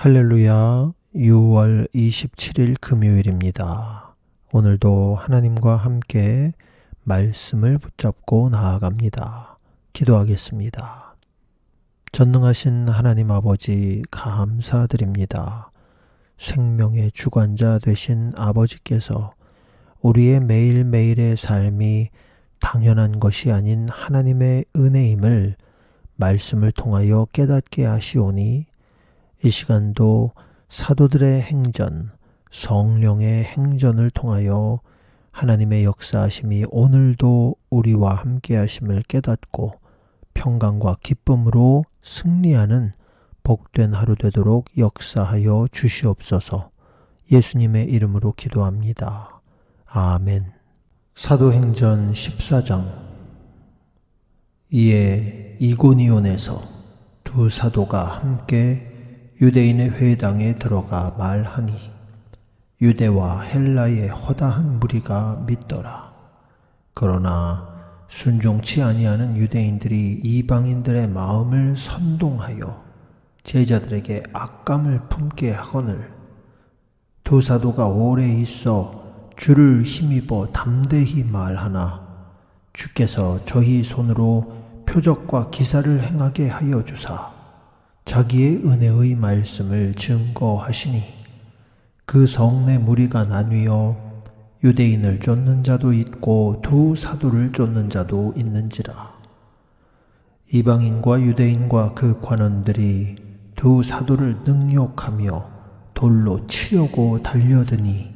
할렐루야 6월 27일 금요일입니다. 오늘도 하나님과 함께 말씀을 붙잡고 나아갑니다. 기도하겠습니다. 전능하신 하나님 아버지 감사드립니다. 생명의 주관자 되신 아버지께서 우리의 매일매일의 삶이 당연한 것이 아닌 하나님의 은혜임을 말씀을 통하여 깨닫게 하시오니 이 시간도 사도들의 행전, 성령의 행전을 통하여 하나님의 역사하심이 오늘도 우리와 함께 하심을 깨닫고 평강과 기쁨으로 승리하는 복된 하루 되도록 역사하여 주시옵소서 예수님의 이름으로 기도합니다. 아멘. 사도행전 14장 이에 이고니온에서 두 사도가 함께 유대인의 회당에 들어가 말하니 유대와 헬라의 허다한 무리가 믿더라. 그러나 순종치 아니하는 유대인들이 이방인들의 마음을 선동하여 제자들에게 악감을 품게 하거늘 두 사도가 오래 있어 주를 힘입어 담대히 말하나 주께서 저희 손으로 표적과 기사를 행하게 하여 주사 자기의 은혜의 말씀을 증거하시니 그 성내 무리가 나뉘어 유대인을 쫓는 자도 있고 두 사도를 쫓는 자도 있는지라. 이방인과 유대인과 그 관원들이 두 사도를 능욕하며 돌로 치려고 달려드니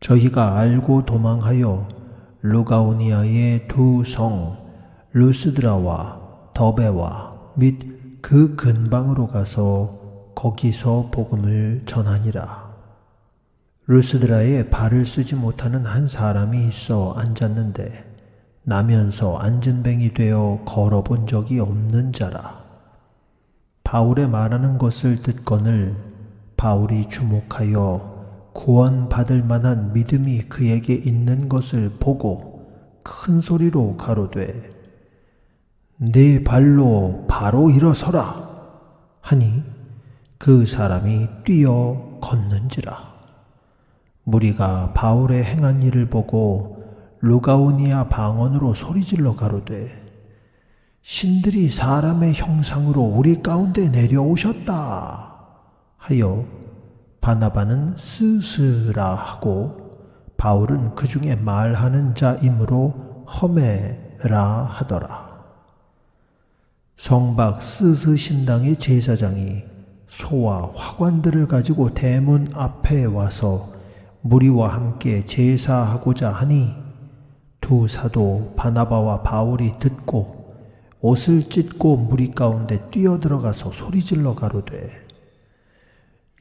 저희가 알고 도망하여 루가오니아의 두 성 루스드라와 더베와 및 그 근방으로 가서 거기서 복음을 전하니라. 루스드라에 발을 쓰지 못하는 한 사람이 있어 앉았는데 나면서 앉은 뱅이 되어 걸어본 적이 없는 자라. 바울의 말하는 것을 듣거늘 바울이 주목하여 구원받을 만한 믿음이 그에게 있는 것을 보고 큰 소리로 가로되 네 발로 바로 일어서라 하니 그 사람이 뛰어 걷는지라 무리가 바울의 행한 일을 보고 루가오니아 방언으로 소리질러 가로되 신들이 사람의 형상으로 우리 가운데 내려오셨다 하여 바나바는 스스라 하고 바울은 그 중에 말하는 자이므로 험해라 하더라. 성박 스스 신당의 제사장이 소와 화관들을 가지고 대문 앞에 와서 무리와 함께 제사하고자 하니 두 사도 바나바와 바울이 듣고 옷을 찢고 무리 가운데 뛰어들어가서 소리질러 가로되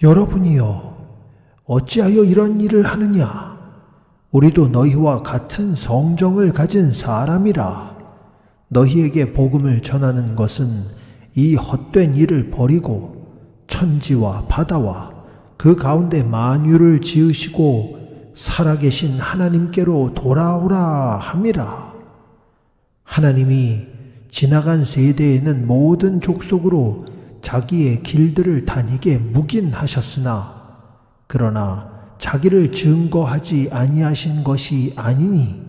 여러분이여 어찌하여 이런 일을 하느냐? 우리도 너희와 같은 성정을 가진 사람이라 너희에게 복음을 전하는 것은 이 헛된 일을 버리고 천지와 바다와 그 가운데 만유를 지으시고 살아계신 하나님께로 돌아오라 함이라. 하나님이 지나간 세대에는 모든 족속으로 자기의 길들을 다니게 묵인하셨으나 그러나 자기를 증거하지 아니하신 것이 아니니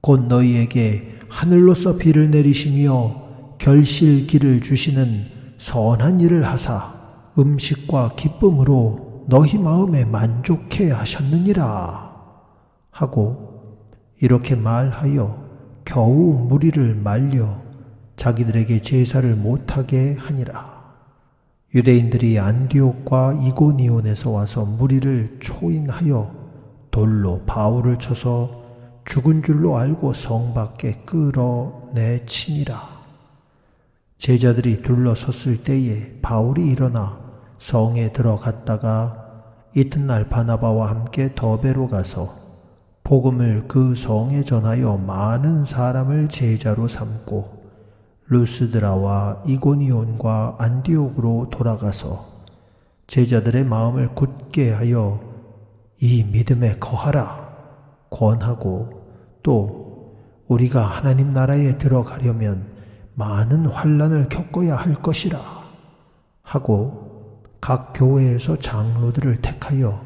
곧 너희에게 하늘로서 비를 내리시며 결실기를 주시는 선한 일을 하사 음식과 기쁨으로 너희 마음에 만족해 하셨느니라 하고 이렇게 말하여 겨우 무리를 말려 자기들에게 제사를 못하게 하니라. 유대인들이 안디옥과 이고니온에서 와서 무리를 초인하여 돌로 바울을 쳐서 죽은 줄로 알고 성 밖에 끌어내치니라. 제자들이 둘러섰을 때에 바울이 일어나 성에 들어갔다가 이튿날 바나바와 함께 더베로 가서 복음을 그 성에 전하여 많은 사람을 제자로 삼고 루스드라와 이고니온과 안디옥으로 돌아가서 제자들의 마음을 굳게 하여 이 믿음에 거하라 권하고 또 우리가 하나님 나라에 들어가려면 많은 환란을 겪어야 할 것이라 하고 각 교회에서 장로들을 택하여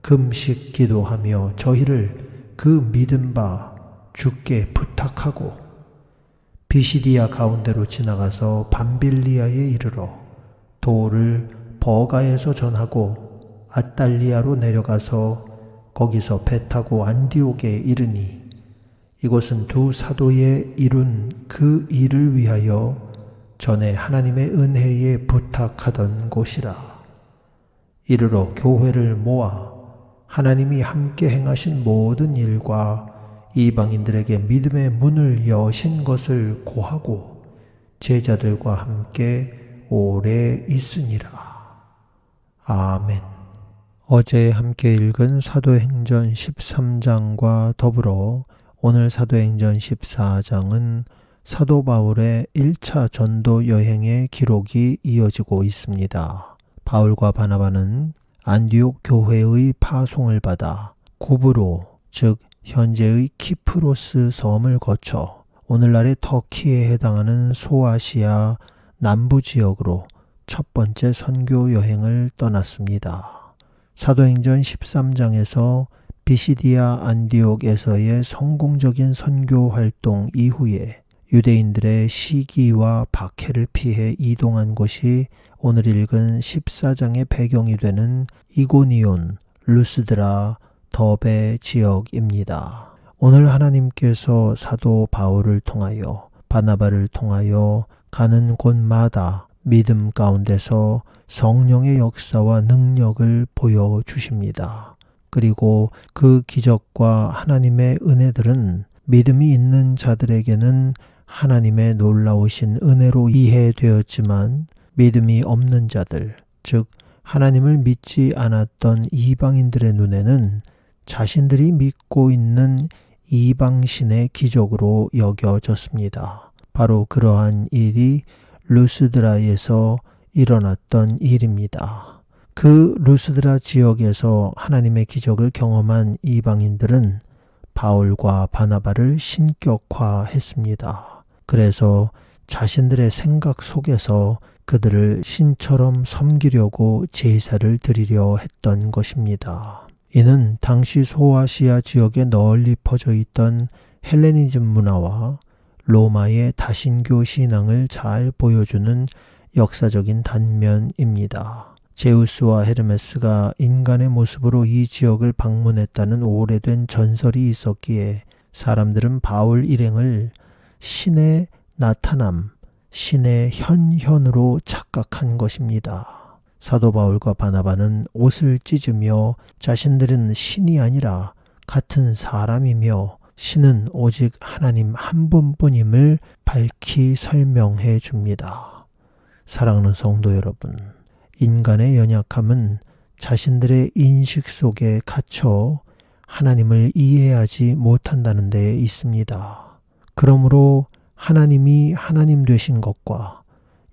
금식 기도하며 저희를 그 믿은 바 주께 부탁하고 비시디아 가운데로 지나가서 밤빌리아에 이르러 도를 버가에서 전하고 아달리아로 내려가서 거기서 배 타고 안디옥에 이르니 이곳은 두 사도의 이룬 그 일을 위하여 전에 하나님의 은혜에 부탁하던 곳이라. 이르러 교회를 모아 하나님이 함께 행하신 모든 일과 이방인들에게 믿음의 문을 여신 것을 고하고 제자들과 함께 오래 있으니라. 아멘. 어제 함께 읽은 사도행전 13장과 더불어 오늘 사도행전 14장은 사도 바울의 1차 전도 여행의 기록이 이어지고 있습니다. 바울과 바나바는 안디옥 교회의 파송을 받아 구브로, 즉 현재의 키프로스 섬을 거쳐 오늘날의 터키에 해당하는 소아시아 남부 지역으로 첫 번째 선교 여행을 떠났습니다. 사도행전 13장에서 비시디아 안디옥에서의 성공적인 선교 활동 이후에 유대인들의 시기와 박해를 피해 이동한 곳이 오늘 읽은 14장의 배경이 되는 이고니온, 루스드라, 더베 지역입니다. 오늘 하나님께서 사도 바울을 통하여 바나바를 통하여 가는 곳마다 믿음 가운데서 성령의 역사와 능력을 보여 주십니다. 그리고 그 기적과 하나님의 은혜들은 믿음이 있는 자들에게는 하나님의 놀라우신 은혜로 이해되었지만 믿음이 없는 자들, 즉 하나님을 믿지 않았던 이방인들의 눈에는 자신들이 믿고 있는 이방신의 기적으로 여겨졌습니다. 바로 그러한 일이 루스드라에서 일어났던 일입니다. 그 루스드라 지역에서 하나님의 기적을 경험한 이방인들은 바울과 바나바를 신격화했습니다. 그래서 자신들의 생각 속에서 그들을 신처럼 섬기려고 제사를 드리려 했던 것입니다. 이는 당시 소아시아 지역에 널리 퍼져 있던 헬레니즘 문화와 로마의 다신교 신앙을 잘 보여주는 역사적인 단면입니다. 제우스와 헤르메스가 인간의 모습으로 이 지역을 방문했다는 오래된 전설이 있었기에 사람들은 바울 일행을 신의 나타남, 신의 현현으로 착각한 것입니다. 사도 바울과 바나바는 옷을 찢으며 자신들은 신이 아니라 같은 사람이며 신은 오직 하나님 한 분뿐임을 밝히 설명해 줍니다. 사랑하는 성도 여러분, 인간의 연약함은 자신들의 인식 속에 갇혀 하나님을 이해하지 못한다는 데 있습니다. 그러므로 하나님이 하나님 되신 것과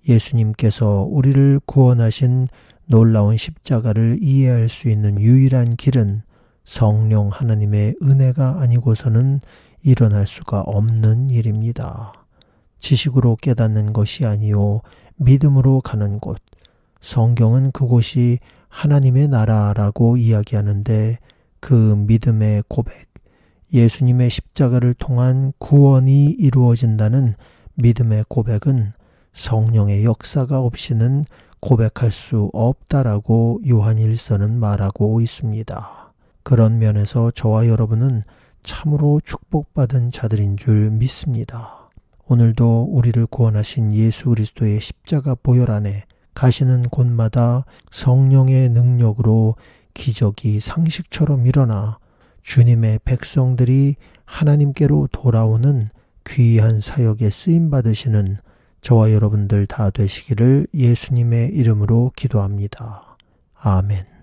예수님께서 우리를 구원하신 놀라운 십자가를 이해할 수 있는 유일한 길은 성령 하나님의 은혜가 아니고서는 일어날 수가 없는 일입니다. 지식으로 깨닫는 것이 아니요 믿음으로 가는 곳. 성경은 그곳이 하나님의 나라라고 이야기하는데 그 믿음의 고백, 예수님의 십자가를 통한 구원이 이루어진다는 믿음의 고백은 성령의 역사가 없이는 고백할 수 없다라고 요한 일서는 말하고 있습니다. 그런 면에서 저와 여러분은 참으로 축복받은 자들인 줄 믿습니다. 오늘도 우리를 구원하신 예수 그리스도의 십자가 보혈 안에 가시는 곳마다 성령의 능력으로 기적이 상식처럼 일어나 주님의 백성들이 하나님께로 돌아오는 귀한 사역에 쓰임 받으시는 저와 여러분들 다 되시기를 예수님의 이름으로 기도합니다. 아멘.